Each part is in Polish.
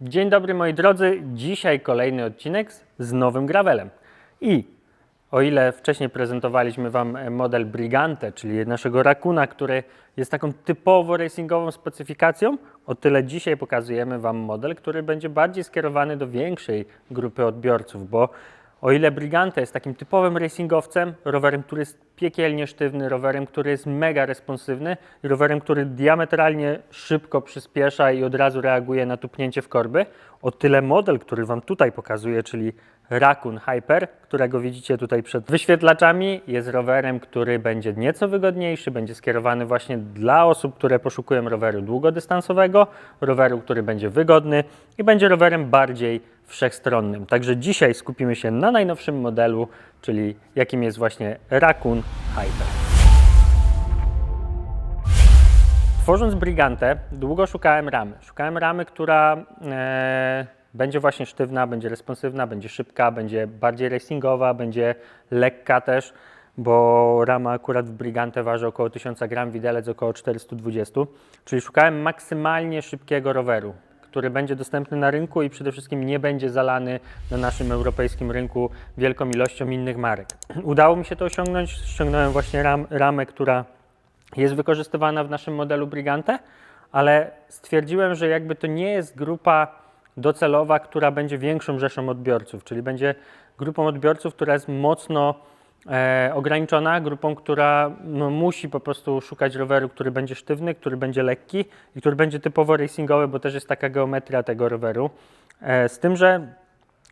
Dzień dobry moi drodzy, dzisiaj kolejny odcinek z- nowym gravelem. I o ile wcześniej prezentowaliśmy Wam e, model Brigante, czyli naszego Rakuna, który jest taką typowo racingową specyfikacją, o tyle dzisiaj pokazujemy Wam model, który będzie bardziej skierowany do większej grupy odbiorców, bo o ile Brigante jest takim typowym racingowcem, rowerem, który jest piekielnie sztywny, rowerem, który jest mega responsywny rowerem, który diametralnie szybko przyspiesza i od razu reaguje na tupnięcie w korby, o tyle model, który Wam tutaj pokazuję, czyli Raccoon Hyper, którego widzicie tutaj przed wyświetlaczami, jest rowerem, który będzie nieco wygodniejszy, będzie skierowany właśnie dla osób, które poszukują roweru długodystansowego, roweru, który będzie wygodny i będzie rowerem bardziej wszechstronnym. Także dzisiaj skupimy się na najnowszym modelu, czyli jakim jest właśnie Raccoon Hyper. Tworząc Brigantę, długo szukałem ramy. Szukałem ramy, która e, będzie właśnie sztywna, będzie responsywna, będzie szybka, będzie bardziej racingowa, będzie lekka też, bo rama akurat w Brigantę waży około 1000 gram, widelec około 420. Czyli szukałem maksymalnie szybkiego roweru, który będzie dostępny na rynku i przede wszystkim nie będzie zalany na naszym europejskim rynku wielką ilością innych marek. Udało mi się to osiągnąć. Ściągnąłem właśnie ram, ramę, która jest wykorzystywana w naszym modelu Brigante, ale stwierdziłem, że jakby to nie jest grupa docelowa, która będzie większą rzeszą odbiorców, czyli będzie grupą odbiorców, która jest mocno e, ograniczona, grupą, która no, musi po prostu szukać roweru, który będzie sztywny, który będzie lekki i który będzie typowo racingowy, bo też jest taka geometria tego roweru. E, z tym, że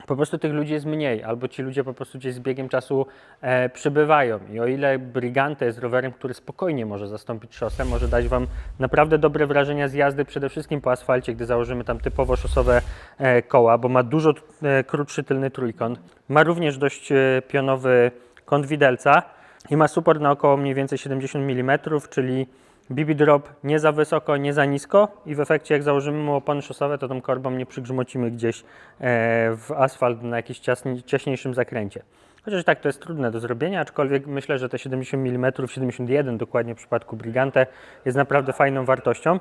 po prostu tych ludzi jest mniej, albo ci ludzie po prostu gdzieś z biegiem czasu e, przybywają. I o ile Brigante jest rowerem, który spokojnie może zastąpić szosę, może dać Wam naprawdę dobre wrażenia z jazdy, przede wszystkim po asfalcie, gdy założymy tam typowo szosowe e, koła, bo ma dużo e, krótszy tylny trójkąt. Ma również dość e, pionowy kąt widelca i ma suport na około mniej więcej 70 mm, czyli BB drop nie za wysoko, nie za nisko i w efekcie jak założymy mu opony szosowe, to tą korbą nie przygrzmocimy gdzieś e, w asfalt na jakimś ciaśniejszym zakręcie. Chociaż tak to jest trudne do zrobienia, aczkolwiek myślę, że te 70 mm, 71 dokładnie w przypadku Brigante jest naprawdę fajną wartością.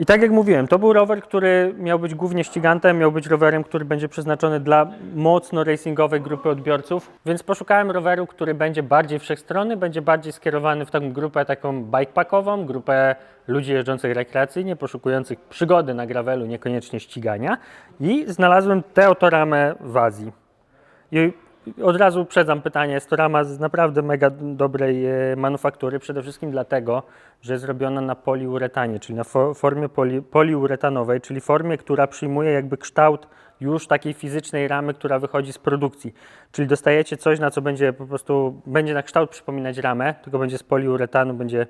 I tak jak mówiłem, to był rower, który miał być głównie ścigantem, miał być rowerem, który będzie przeznaczony dla mocno racingowej grupy odbiorców, więc poszukałem roweru, który będzie bardziej wszechstronny, będzie bardziej skierowany w taką grupę taką bikepackową, grupę ludzi jeżdżących rekreacyjnie, poszukujących przygody na gravelu, niekoniecznie ścigania i znalazłem tę oto ramę w Azji. I od razu uprzedzam pytanie, jest to rama z naprawdę mega dobrej e, manufaktury, przede wszystkim dlatego, że jest zrobiona na poliuretanie, czyli na fo- formie poli, poliuretanowej, czyli formie, która przyjmuje jakby kształt już takiej fizycznej ramy, która wychodzi z produkcji. Czyli dostajecie coś, na co będzie po prostu, będzie na kształt przypominać ramę, tylko będzie z poliuretanu, będzie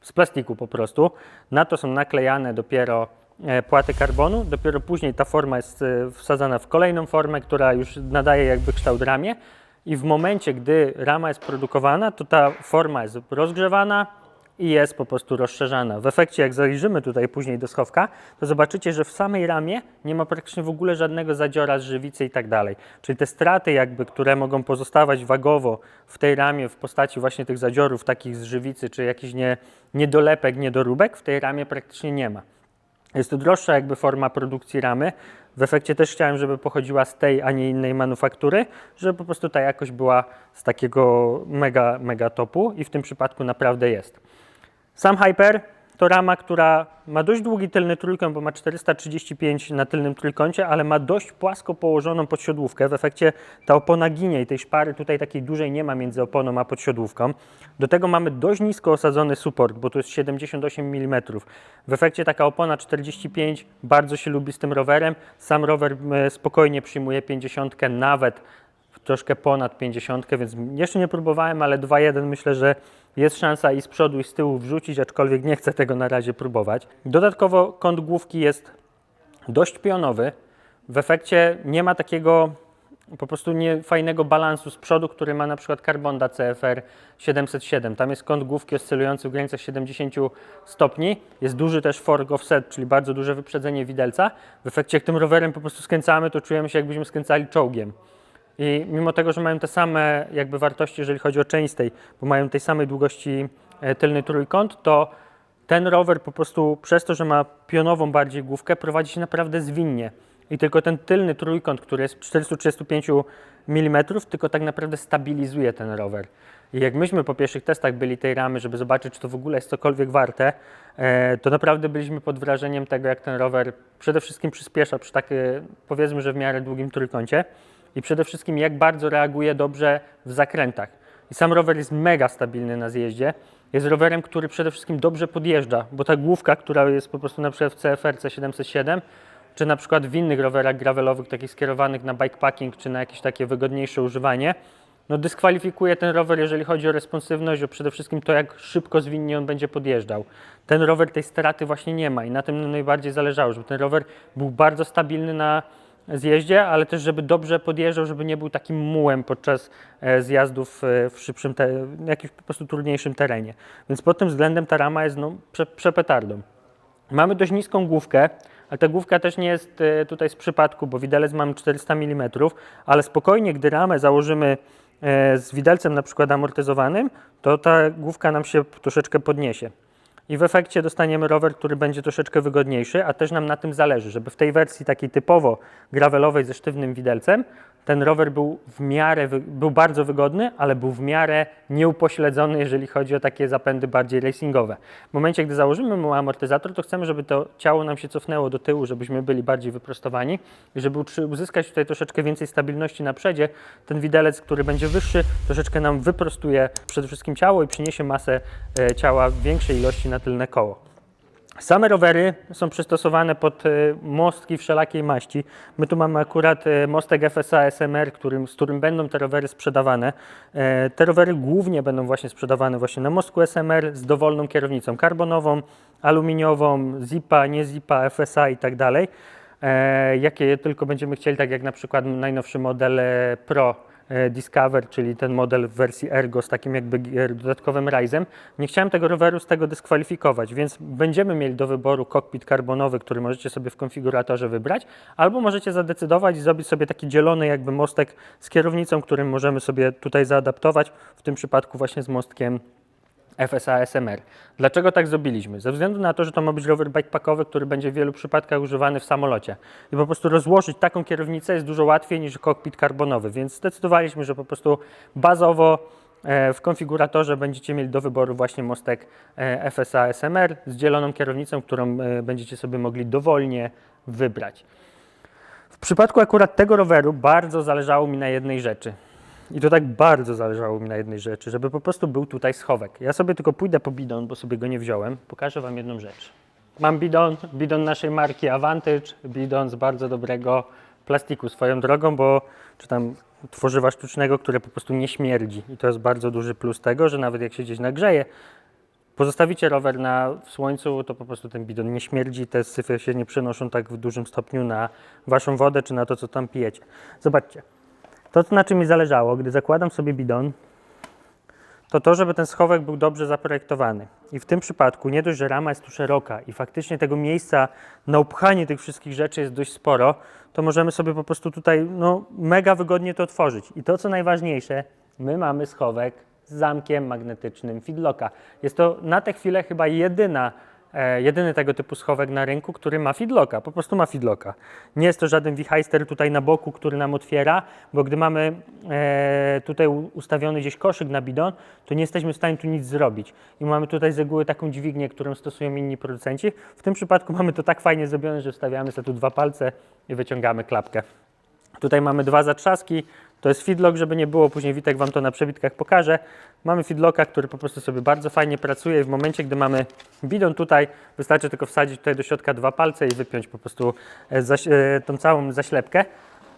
z plastiku po prostu. Na to są naklejane dopiero płaty karbonu, dopiero później ta forma jest e, wsadzana w kolejną formę, która już nadaje jakby kształt ramie i w momencie, gdy rama jest produkowana, to ta forma jest rozgrzewana i jest po prostu rozszerzana. W efekcie, jak zajrzymy tutaj później do schowka, to zobaczycie, że w samej ramie nie ma praktycznie w ogóle żadnego zadziora z żywicy i tak dalej. Czyli te straty jakby, które mogą pozostawać wagowo w tej ramie w postaci właśnie tych zadziorów takich z żywicy, czy jakiś nie, niedolepek, niedoróbek, w tej ramie praktycznie nie ma. Jest to droższa jakby forma produkcji ramy. W efekcie też chciałem, żeby pochodziła z tej, a nie innej manufaktury, żeby po prostu ta jakość była z takiego mega, mega topu i w tym przypadku naprawdę jest. Sam Hyper to rama, która ma dość długi tylny trójkąt, bo ma 435 na tylnym trójkącie, ale ma dość płasko położoną podsiodłówkę. W efekcie ta opona ginie i tej szpary tutaj takiej dużej nie ma między oponą a podsiodłówką. Do tego mamy dość nisko osadzony support, bo to jest 78 mm. W efekcie taka opona 45 bardzo się lubi z tym rowerem. Sam rower spokojnie przyjmuje 50, nawet troszkę ponad 50, więc jeszcze nie próbowałem, ale 2.1 myślę, że jest szansa i z przodu i z tyłu wrzucić, aczkolwiek nie chcę tego na razie próbować. Dodatkowo kąt główki jest dość pionowy. W efekcie nie ma takiego po prostu nie fajnego balansu z przodu, który ma na przykład Carbonda CFR 707. Tam jest kąt główki oscylujący w granicach 70 stopni. Jest duży też fork offset, czyli bardzo duże wyprzedzenie widelca. W efekcie jak tym rowerem po prostu skręcamy, to czujemy się jakbyśmy skręcali czołgiem. I mimo tego, że mają te same jakby wartości, jeżeli chodzi o chainstay, bo mają tej samej długości e, tylny trójkąt, to ten rower po prostu przez to, że ma pionową bardziej główkę, prowadzi się naprawdę zwinnie. I tylko ten tylny trójkąt, który jest 435 mm, tylko tak naprawdę stabilizuje ten rower. I jak myśmy po pierwszych testach byli tej ramy, żeby zobaczyć, czy to w ogóle jest cokolwiek warte, e, to naprawdę byliśmy pod wrażeniem tego, jak ten rower przede wszystkim przyspiesza przy takie, powiedzmy, że w miarę długim trójkącie i przede wszystkim jak bardzo reaguje dobrze w zakrętach. I sam rower jest mega stabilny na zjeździe. Jest rowerem, który przede wszystkim dobrze podjeżdża, bo ta główka, która jest po prostu na przykład w CFR-C 707, czy na przykład w innych rowerach gravelowych, takich skierowanych na bikepacking, czy na jakieś takie wygodniejsze używanie, no dyskwalifikuje ten rower, jeżeli chodzi o responsywność, o przede wszystkim to, jak szybko zwinnie on będzie podjeżdżał. Ten rower tej straty właśnie nie ma i na tym najbardziej zależało, żeby ten rower był bardzo stabilny na zjeździe, ale też żeby dobrze podjeżdżał, żeby nie był takim mułem podczas e, zjazdów e, w szybszym, jakimś po prostu trudniejszym terenie. Więc pod tym względem ta rama jest no, prze, przepetardą. Mamy dość niską główkę, ale ta główka też nie jest e, tutaj z przypadku, bo widelec mamy 400 mm, ale spokojnie, gdy ramę założymy z widelcem na przykład amortyzowanym, to ta główka nam się troszeczkę podniesie. I w efekcie dostaniemy rower, który będzie troszeczkę wygodniejszy, a też nam na tym zależy, żeby w tej wersji takiej typowo gravelowej ze sztywnym widelcem, ten rower był w miarę, był bardzo wygodny, ale był w miarę nieupośledzony, jeżeli chodzi o takie zapędy bardziej racingowe. W momencie, gdy założymy mu amortyzator, to chcemy, żeby to ciało nam się cofnęło do tyłu, żebyśmy byli bardziej wyprostowani i żeby uzyskać tutaj troszeczkę więcej stabilności na przedzie, ten widelec, który będzie wyższy, troszeczkę nam wyprostuje przede wszystkim ciało i przyniesie masę e, ciała w większej ilości na tylne koło. Same rowery są przystosowane pod e, mostki wszelakiej maści. My tu mamy akurat e, mostek FSA SMR, którym, z którym będą te rowery sprzedawane. E, Te rowery głównie będą właśnie sprzedawane właśnie na mostku SMR z dowolną kierownicą karbonową, aluminiową, zipa, nie zipa, FSA i tak dalej. Jakie tylko będziemy chcieli, tak jak na przykład najnowszy model Pro Discover, czyli ten model w wersji Ergo z takim jakby e, dodatkowym rajzem. Nie chciałem tego roweru z tego dyskwalifikować, więc będziemy mieli do wyboru kokpit karbonowy, który możecie sobie w konfiguratorze wybrać, albo możecie zadecydować i zrobić sobie taki dzielony jakby mostek z kierownicą, którym możemy sobie tutaj zaadaptować, w tym przypadku właśnie z mostkiem FSA SMR. Dlaczego tak zrobiliśmy? Ze względu na to, że to ma być rower bikepackowy, który będzie w wielu przypadkach używany w samolocie. I po prostu rozłożyć taką kierownicę jest dużo łatwiej niż kokpit karbonowy, więc zdecydowaliśmy, że po prostu bazowo e, w konfiguratorze będziecie mieli do wyboru właśnie mostek e, FSA SMR z dzieloną kierownicą, którą e, będziecie sobie mogli dowolnie wybrać. W przypadku akurat tego roweru bardzo zależało mi na jednej rzeczy. I to tak bardzo zależało mi na jednej rzeczy, żeby po prostu był tutaj schowek. Ja sobie tylko pójdę po bidon, bo sobie go nie wziąłem. Pokażę Wam jedną rzecz. Mam bidon, bidon naszej marki Avantage, bidon z bardzo dobrego plastiku swoją drogą, bo czy tam tworzywa sztucznego, które po prostu nie śmierdzi. I to jest bardzo duży plus tego, że nawet jak się gdzieś nagrzeje, pozostawicie rower na, w słońcu, to po prostu ten bidon nie śmierdzi, te syfy się nie przenoszą tak w dużym stopniu na Waszą wodę czy na to, co tam pijecie. Zobaczcie, to, na czym mi zależało, gdy zakładam sobie bidon, to to, żeby ten schowek był dobrze zaprojektowany. I w tym przypadku nie dość, że rama jest tu szeroka i faktycznie tego miejsca na upchanie tych wszystkich rzeczy jest dość sporo, to możemy sobie po prostu tutaj no, mega wygodnie to otworzyć. I to, co najważniejsze, my mamy schowek z zamkiem magnetycznym feedlocka. Jest to na tę chwilę chyba jedyna jedyny tego typu schowek na rynku, który ma feedlocka, po prostu ma feedlocka. Nie jest to żaden wichajster tutaj na boku, który nam otwiera, bo gdy mamy e, tutaj ustawiony gdzieś koszyk na bidon, to nie jesteśmy w stanie tu nic zrobić. I mamy tutaj z reguły taką dźwignię, którą stosują inni producenci. W tym przypadku mamy to tak fajnie zrobione, że wstawiamy sobie tu dwa palce i wyciągamy klapkę. Tutaj mamy dwa zatrzaski. To jest feedlock, żeby nie było, później Witek Wam to na przebitkach pokaże. Mamy feedlocka, który po prostu sobie bardzo fajnie pracuje i w momencie, gdy mamy bidon tutaj, wystarczy tylko wsadzić tutaj do środka dwa palce i wypiąć po prostu e, e, tą całą zaślepkę.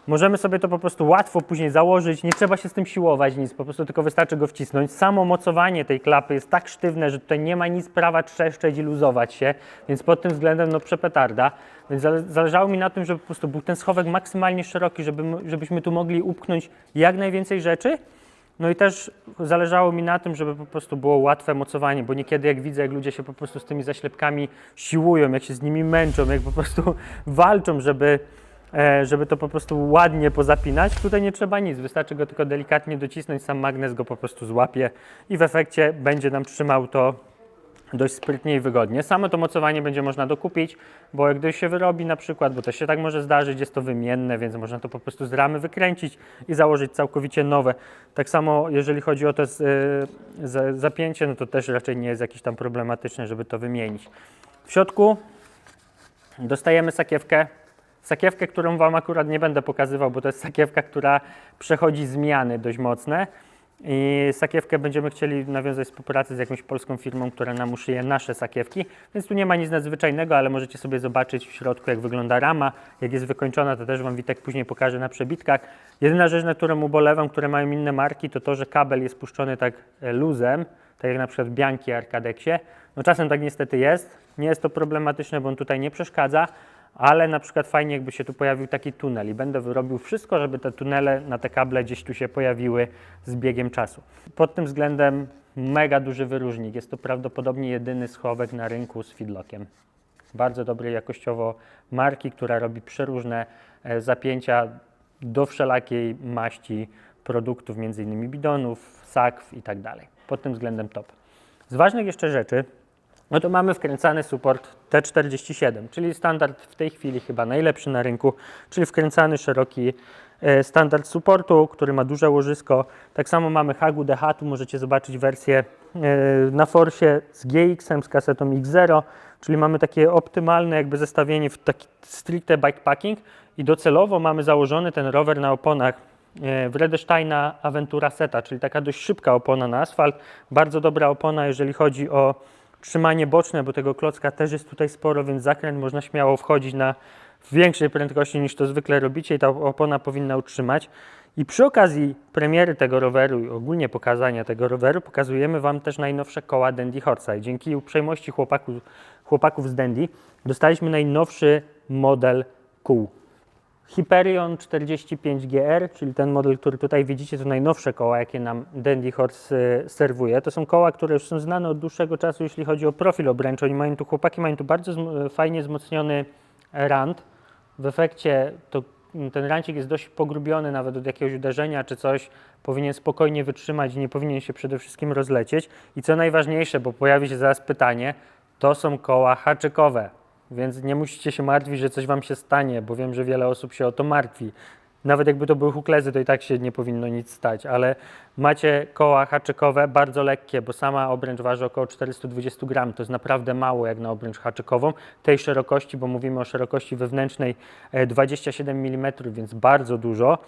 Możemy sobie to po prostu łatwo później założyć, nie trzeba się z tym siłować nic, po prostu tylko wystarczy go wcisnąć. Samo mocowanie tej klapy jest tak sztywne, że tutaj nie ma nic prawa trzeszczeć i luzować się, więc pod tym względem no przepetarda. Więc zale- zależało mi na tym, żeby po prostu był ten schowek maksymalnie szeroki, żeby, żebyśmy tu mogli upchnąć jak najwięcej rzeczy. No i też zależało mi na tym, żeby po prostu było łatwe mocowanie, bo niekiedy jak widzę, jak ludzie się po prostu z tymi zaślepkami siłują, jak się z nimi męczą, jak po prostu walczą, żeby, żeby to po prostu ładnie pozapinać. Tutaj nie trzeba nic, wystarczy go tylko delikatnie docisnąć, sam magnes go po prostu złapie i w efekcie będzie nam trzymał to dość sprytnie i wygodnie. Samo to mocowanie będzie można dokupić, bo jak gdy się wyrobi na przykład, bo też się tak może zdarzyć, jest to wymienne, więc można to po prostu z ramy wykręcić i założyć całkowicie nowe. Tak samo jeżeli chodzi o to z, y, za- zapięcie, no to też raczej nie jest jakieś tam problematyczne, żeby to wymienić. W środku dostajemy sakiewkę. Sakiewkę, którą Wam akurat nie będę pokazywał, bo to jest sakiewka, która przechodzi zmiany dość mocne. I sakiewkę będziemy chcieli nawiązać współpracę z jakąś polską firmą, która nam uszyje nasze sakiewki, więc tu nie ma nic nadzwyczajnego, ale możecie sobie zobaczyć w środku, jak wygląda rama, jak jest wykończona, to też Wam Witek później pokaże na przebitkach. Jedyna rzecz, na którą ubolewam, które mają inne marki, to to, że kabel jest puszczony tak e, luzem, tak jak na przykład w Bianchi Arkadeksie. No czasem tak niestety jest, nie jest to problematyczne, bo on tutaj nie przeszkadza, ale na przykład fajnie jakby się tu pojawił taki tunel i będę robił wszystko, żeby te tunele na te kable gdzieś tu się pojawiły z biegiem czasu. Pod tym względem mega duży wyróżnik. Jest to prawdopodobnie jedyny schowek na rynku z feedlockiem. Bardzo dobrej jakościowo marki, która robi przeróżne e, zapięcia do wszelakiej maści produktów, m.in. bidonów, sakw i tak dalej. Pod tym względem top. Z ważnych jeszcze rzeczy, no to mamy wkręcany support T47, czyli standard w tej chwili chyba najlepszy na rynku, czyli wkręcany szeroki e, standard supportu, który ma duże łożysko. Tak samo mamy Hagu DH, tu możecie zobaczyć wersję e, na Forsie z GX-em, z kasetą X0, czyli mamy takie optymalne jakby zestawienie w taki stricte bikepacking i docelowo mamy założony ten rower na oponach e, Wredesteina Aventura Seta, czyli taka dość szybka opona na asfalt. Bardzo dobra opona, jeżeli chodzi o trzymanie boczne, bo tego klocka też jest tutaj sporo, więc zakręt można śmiało wchodzić na większej prędkości niż to zwykle robicie i ta opona powinna utrzymać. I przy okazji premiery tego roweru i ogólnie pokazania tego roweru pokazujemy Wam też najnowsze koła Dandy Horsa. I dzięki uprzejmości chłopaków, chłopaków z Dandy dostaliśmy najnowszy model kół. Hyperion 45GR, czyli ten model, który tutaj widzicie, to najnowsze koła, jakie nam Dandy Horse y, serwuje. To są koła, które już są znane od dłuższego czasu, jeśli chodzi o profil obręczy. Oni mają tu, chłopaki mają tu bardzo zm- fajnie wzmocniony rand. W efekcie to, ten rancik jest dość pogrubiony nawet od jakiegoś uderzenia czy coś. Powinien spokojnie wytrzymać i nie powinien się przede wszystkim rozlecieć. I co najważniejsze, bo pojawi się zaraz pytanie, to są koła haczykowe. Więc nie musicie się martwić, że coś Wam się stanie, bo wiem, że wiele osób się o to martwi. Nawet jakby to były huklezy, to i tak się nie powinno nic stać, ale macie koła haczykowe bardzo lekkie, bo sama obręcz waży około 420 gram. To jest naprawdę mało jak na obręcz haczykową. Tej szerokości, bo mówimy o szerokości wewnętrznej e, 27 mm, więc bardzo dużo.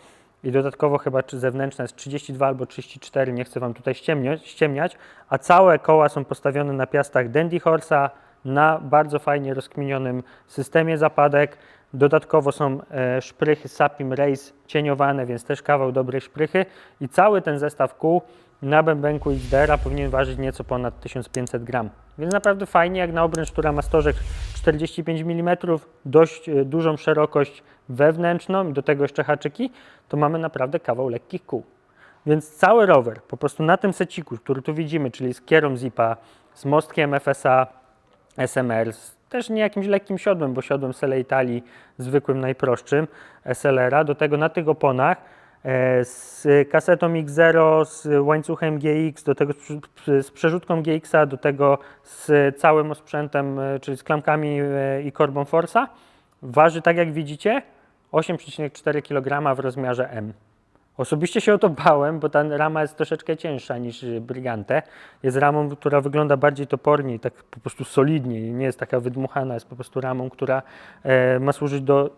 I dodatkowo chyba zewnętrzna jest 32 albo 34, nie chcę Wam tutaj ściemniać, ściemniać, a całe koła są postawione na piastach Dandy Horse'a, na bardzo fajnie rozkminionym systemie zapadek. Dodatkowo są e, szprychy Sapim Race cieniowane, więc też kawał dobrej szprychy i cały ten zestaw kół na bębenku XDR powinien ważyć nieco ponad 1500 gram. Więc naprawdę fajnie, jak na obręcz, która ma stożek 45 mm, dość e, dużą szerokość wewnętrzną i do tego jeszcze haczyki, to mamy naprawdę kawał lekkich kół. Więc cały rower, po prostu na tym seciku, który tu widzimy, czyli z kierą zipa, z mostkiem FSA, SMR, też nie jakimś lekkim siodłem, bo siodłem Sele Italii zwykłym, najprostszym SLR-a, do tego na tych oponach e, z kasetą X0, z łańcuchem GX, do tego z przerzutką GX-a, do tego z całym osprzętem, e, czyli z klamkami e, i korbą Forsa, waży tak jak widzicie 8,4 kg w rozmiarze M. Osobiście się o to bałem, bo ta rama jest troszeczkę cięższa niż y, Brigante. Jest ramą, która wygląda bardziej topornie i tak po prostu solidnie, nie jest taka wydmuchana, jest po prostu ramą, która e, ma służyć do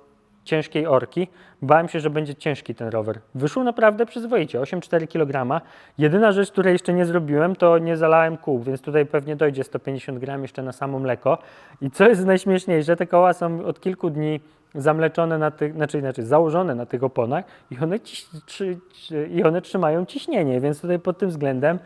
ciężkiej orki. Bałem się, że będzie ciężki ten rower. Wyszło naprawdę przyzwoicie, 8,4 kg. Jedyna rzecz, której jeszcze nie zrobiłem, to nie zalałem kół, więc tutaj pewnie dojdzie 150 gram jeszcze na samo mleko. I co jest najśmieszniejsze, te koła są od kilku dni zamleczone na tych, znaczy inaczej, założone na tych oponach i one, trzy, trzy, i one trzymają ciśnienie, więc tutaj pod tym względem,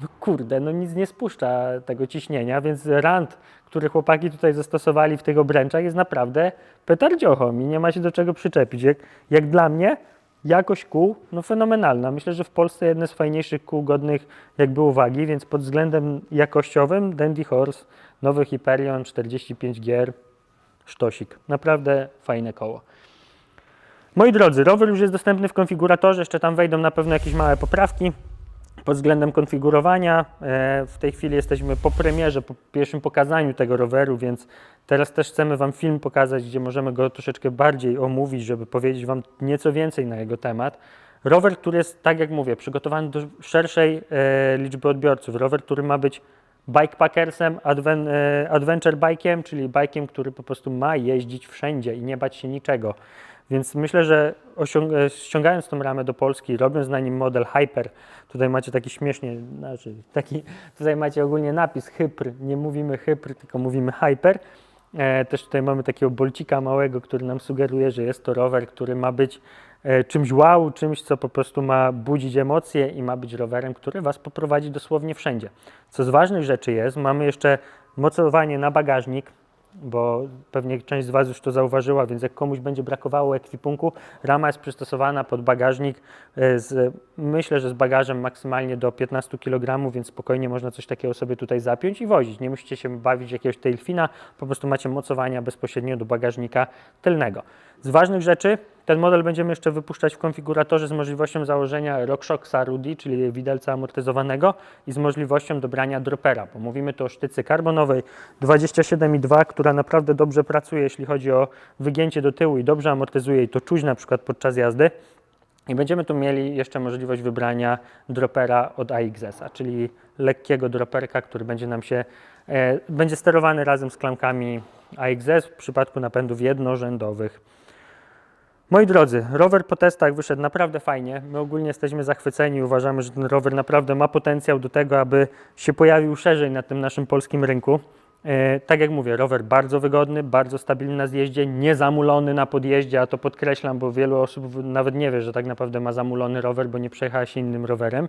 no kurde, no nic nie spuszcza tego ciśnienia, więc rand, który chłopaki tutaj zastosowali w tych obręczach jest naprawdę petardziochą i nie ma się do czego przyczepić. Jak, jak dla mnie jakość kół, no fenomenalna. Myślę, że w Polsce jedne z fajniejszych kół godnych jakby uwagi, więc pod względem jakościowym Dandy Horse, nowy Hyperion 45 gier, sztosik. Naprawdę fajne koło. Moi drodzy, rower już jest dostępny w konfiguratorze, jeszcze tam wejdą na pewno jakieś małe poprawki. Pod względem konfigurowania, e, w tej chwili jesteśmy po premierze, po pierwszym pokazaniu tego roweru, więc teraz też chcemy Wam film pokazać, gdzie możemy go troszeczkę bardziej omówić, żeby powiedzieć Wam nieco więcej na jego temat. Rower, który jest, tak jak mówię, przygotowany do szerszej e, liczby odbiorców. Rower, który ma być bikepackersem, adven, e, adventure bike'iem, czyli bike'iem, który po prostu ma jeździć wszędzie i nie bać się niczego. Więc myślę, że e, ściągając tą ramę do Polski, robiąc na nim model Hyper, tutaj macie taki śmiesznie, znaczy taki, tutaj macie ogólnie napis Hyper, nie mówimy Hyper, tylko mówimy Hyper. E, też tutaj mamy takiego bolcika małego, który nam sugeruje, że jest to rower, który ma być czymś wow, czymś, co po prostu ma budzić emocje i ma być rowerem, który Was poprowadzi dosłownie wszędzie. Co z ważnych rzeczy jest, mamy jeszcze mocowanie na bagażnik, bo pewnie część z Was już to zauważyła, więc jak komuś będzie brakowało ekwipunku, rama jest przystosowana pod bagażnik, e, z, myślę, że z bagażem maksymalnie do 15 kg, więc spokojnie można coś takiego sobie tutaj zapiąć i wozić. Nie musicie się bawić jakiegoś tailfina, po prostu macie mocowania bezpośrednio do bagażnika tylnego. Z ważnych rzeczy, ten model będziemy jeszcze wypuszczać w konfiguratorze z możliwością założenia RockShoxa Rudy, czyli widelca amortyzowanego i z możliwością dobrania dropera, bo mówimy tu o sztycy karbonowej 27,2, która naprawdę dobrze pracuje, jeśli chodzi o wygięcie do tyłu i dobrze amortyzuje i to czuć na przykład podczas jazdy. I będziemy tu mieli jeszcze możliwość wybrania dropera od AXS-a, czyli lekkiego droperka, który będzie nam się, e, będzie sterowany razem z klankami AXS w przypadku napędów jednorzędowych. Moi drodzy, rower po testach wyszedł naprawdę fajnie. My ogólnie jesteśmy zachwyceni. Uważamy, że ten rower naprawdę ma potencjał do tego, aby się pojawił szerzej na tym naszym polskim rynku. E, tak jak mówię, rower bardzo wygodny, bardzo stabilny na zjeździe, nie zamulony na podjeździe, a to podkreślam, bo wielu osób nawet nie wie, że tak naprawdę ma zamulony rower, bo nie przejechała się innym rowerem.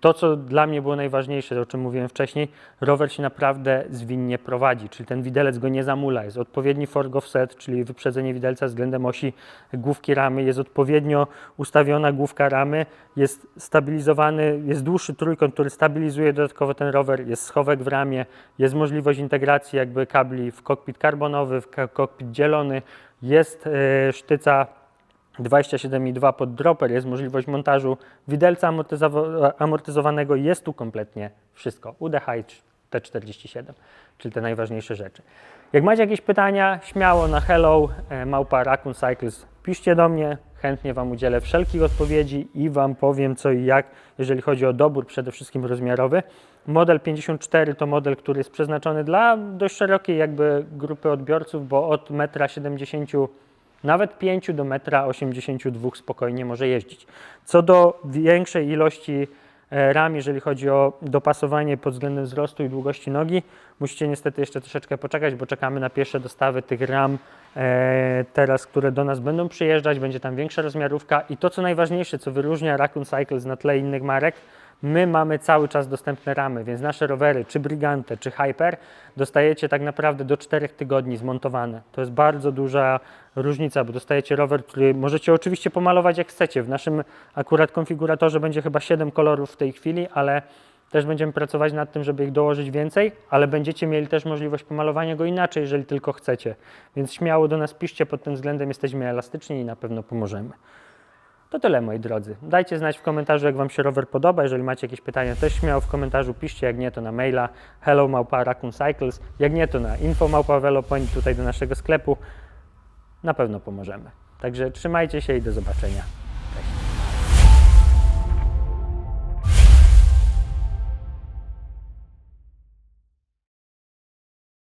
To, co dla mnie było najważniejsze, o czym mówiłem wcześniej, rower się naprawdę zwinnie prowadzi, czyli ten widelec go nie zamula. Jest odpowiedni fork offset, czyli wyprzedzenie widelca względem osi główki ramy, jest odpowiednio ustawiona główka ramy, jest stabilizowany, jest dłuższy trójkąt, który stabilizuje dodatkowo ten rower, jest schowek w ramie, jest możliwość integracji jakby kabli w kokpit karbonowy, w kokpit dzielony, jest e, sztyca 27,2 pod dropper, jest możliwość montażu widelca amortyzowa- amortyzowanego, jest tu kompletnie wszystko. UDH i T47, czyli te najważniejsze rzeczy. Jak macie jakieś pytania, śmiało na hello, e, małpa Raccoon Cycles, piszcie do mnie, chętnie Wam udzielę wszelkich odpowiedzi i Wam powiem co i jak, jeżeli chodzi o dobór przede wszystkim rozmiarowy. Model 54 to model, który jest przeznaczony dla dość szerokiej jakby grupy odbiorców, bo od 1,70 m nawet 5 do 1,82 m spokojnie może jeździć. Co do większej ilości e, ram, jeżeli chodzi o dopasowanie pod względem wzrostu i długości nogi, musicie niestety jeszcze troszeczkę poczekać, bo czekamy na pierwsze dostawy tych ram e, teraz, które do nas będą przyjeżdżać, będzie tam większa rozmiarówka i to co najważniejsze, co wyróżnia Raccoon Cycles na tle innych marek, My mamy cały czas dostępne ramy, więc nasze rowery, czy Brigante, czy Hyper, dostajecie tak naprawdę do 4 tygodni zmontowane. To jest bardzo duża różnica, bo dostajecie rower, który możecie oczywiście pomalować jak chcecie. W naszym akurat konfiguratorze będzie chyba 7 kolorów w tej chwili, ale też będziemy pracować nad tym, żeby ich dołożyć więcej, ale będziecie mieli też możliwość pomalowania go inaczej, jeżeli tylko chcecie. Więc śmiało do nas piszcie pod tym względem, jesteśmy elastyczni i na pewno pomożemy. To tyle moi drodzy. Dajcie znać w komentarzu, jak Wam się rower podoba. Jeżeli macie jakieś pytania, też śmiało w komentarzu piszcie. Jak nie, to na maila hello małpa Cycles. Jak nie, to na info małpa Velopoint tutaj do naszego sklepu. Na pewno pomożemy. Także trzymajcie się i do zobaczenia.